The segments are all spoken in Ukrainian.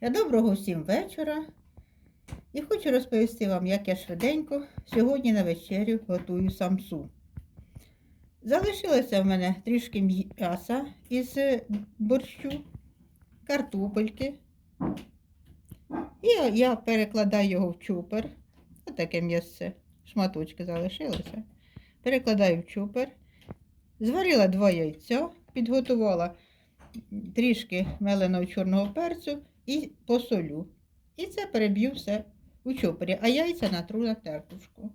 Доброго всім вечора. І хочу розповісти вам, як я швиденько сьогодні на вечерю готую самсу. Залишилося в мене трішки м'яса із борщу, картопельки. І я перекладаю його в чупер. Отаке м'ясце. Шматочки залишилося. Перекладаю в чупер. Зварила два яйця, підготувала трішки меленого чорного перцю і посолю. І це переб'ю все у чопорі, а яйця натру на тертушку.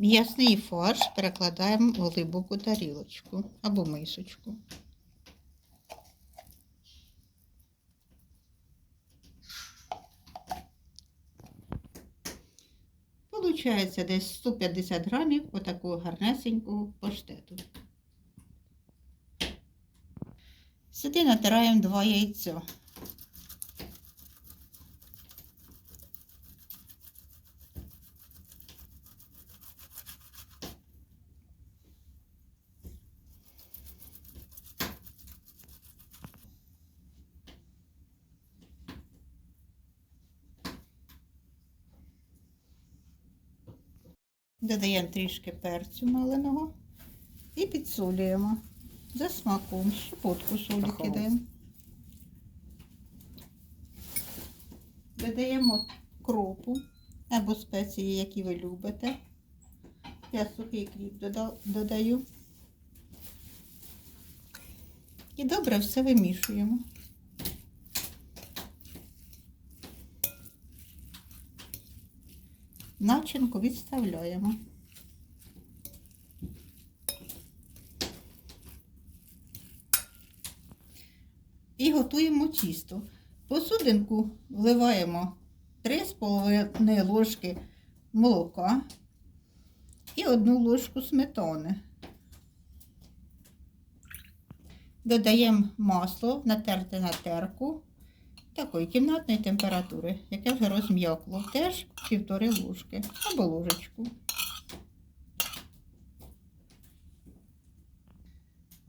М'ясний фарш перекладаємо в глибоку тарілочку або мисочку. Получається десь 150 грамів отакого гарнесенького паштету. Сюди натираємо два яйця. Додаємо трішки перцю маленого і підсолюємо за смаком. Щепотку солі кидаємо. Додаємо кропу або спеції, які ви любите. Я сухий кріп додаю. І добре все вимішуємо. Начинку відставляємо. І готуємо тісто. Посудинку вливаємо 3,5 ложки молока і 1 ложку сметани. Додаємо масло, натерте на терку такої кімнатної температури, яке вже розм'якло, теж півтори ложки або ложечку.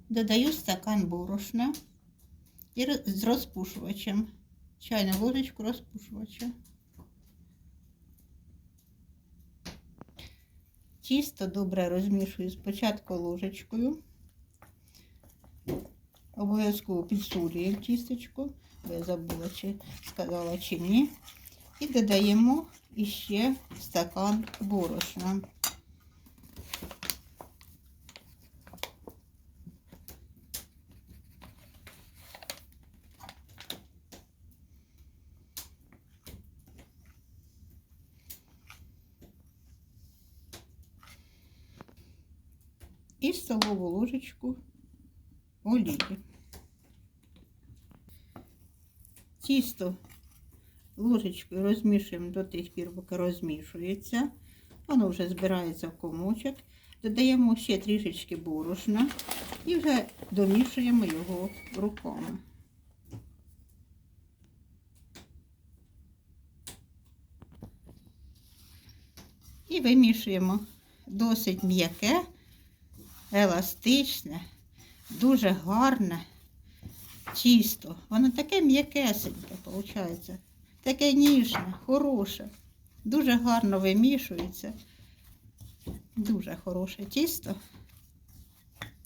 Додаю стакан борошна і з розпушувачем. Чайну ложечку розпушувача. Тісто добре розмішую спочатку ложечкою. Обов'язково підсолюємо тістечко, я забула, чи сказала, чи ні. І додаємо іще стакан борошна. І столову ложечку олії. Тісто ложечкою розмішуємо до тих пір, поки розмішується. Воно вже збирається в комочок. Додаємо ще трішечки борошна і вже домішуємо його руками. І вимішуємо досить м'яке, еластичне, дуже гарне тісто. Воно таке м'якесеньке, виходить. Таке ніжне, хороше. Дуже гарно вимішується. Дуже хороше тісто.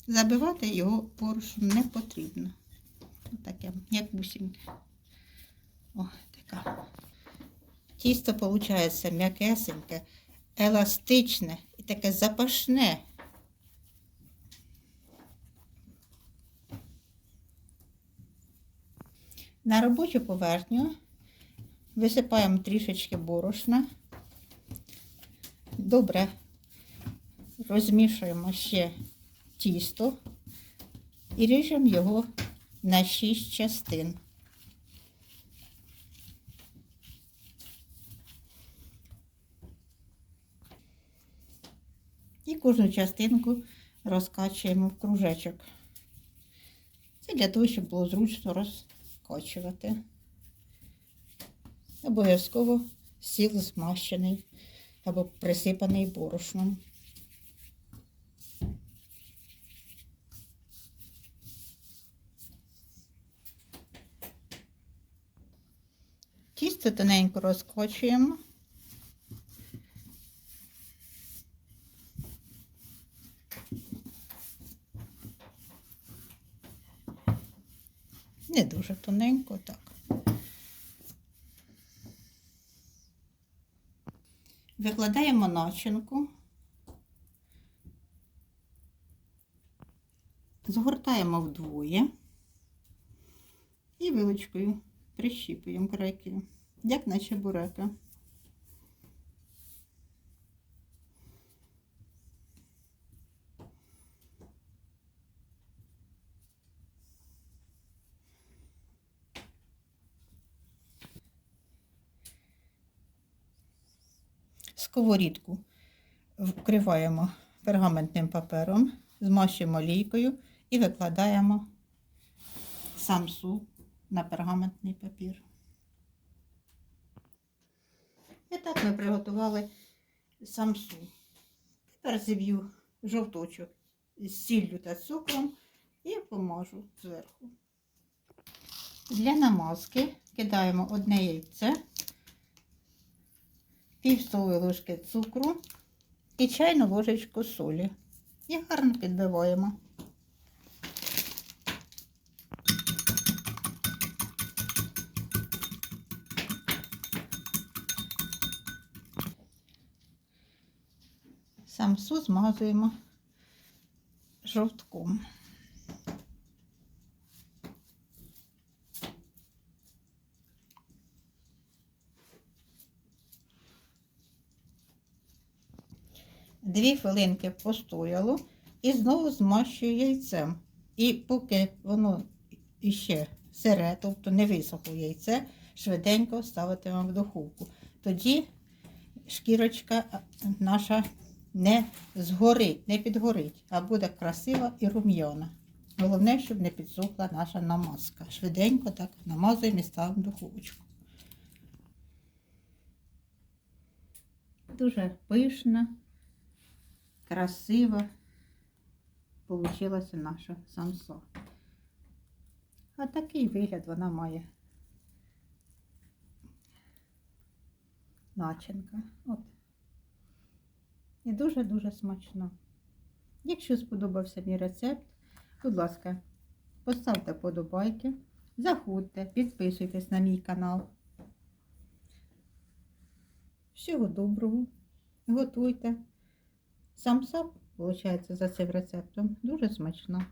Забивати його поруч не потрібно. Таке м'якусіньке. О, така. Тісто, виходить, м'якесеньке, еластичне і таке запашне. На робочу поверхню висипаємо трішечки борошна. Добре розмішуємо ще тісто і ріжемо його на 6 частин. І кожну частинку розкачуємо в кружечок. Це для того, щоб було зручно розкачувати. Обов'язково сіл змащений або присипаний борошном. Тісто тоненько розкочуємо. Не дуже тоненько, так. Викладаємо начинку. Згортаємо вдвоє і вилочкою прищіпуємо крайки, як наче чебуреки. Сковорідку вкриваємо пергаментним папером, змащуємо олійкою і викладаємо самсу на пергаментний папір. І так ми приготували самсу. Тепер зіб'ю жовточок з сіллю та цукром і помажу зверху. Для намазки кидаємо одне яйце, пів столової ложки цукру і чайну ложечку солі. І гарно підбиваємо. Самсу змазуємо жовтком. Дві хвилинки постояло і знову змащую яйцем. І поки воно іще сире, тобто не висохло яйце, швиденько ставитимемо в духовку. Тоді шкірочка наша не згорить, не підгорить, а буде красива і рум'яна. Головне, щоб не підсохла наша намазка. Швиденько так намазуємо і ставимо духовочку. Дуже пишна, красива получилася наша самса. А такий вигляд вона має. Начинка. От. І дуже-дуже смачно. Якщо сподобався мій рецепт, будь ласка, поставте подобайки, заходьте, підписуйтесь на мій канал. Всього доброго, готуйте. Сам сам, виходить, за цим рецептом дуже смачно.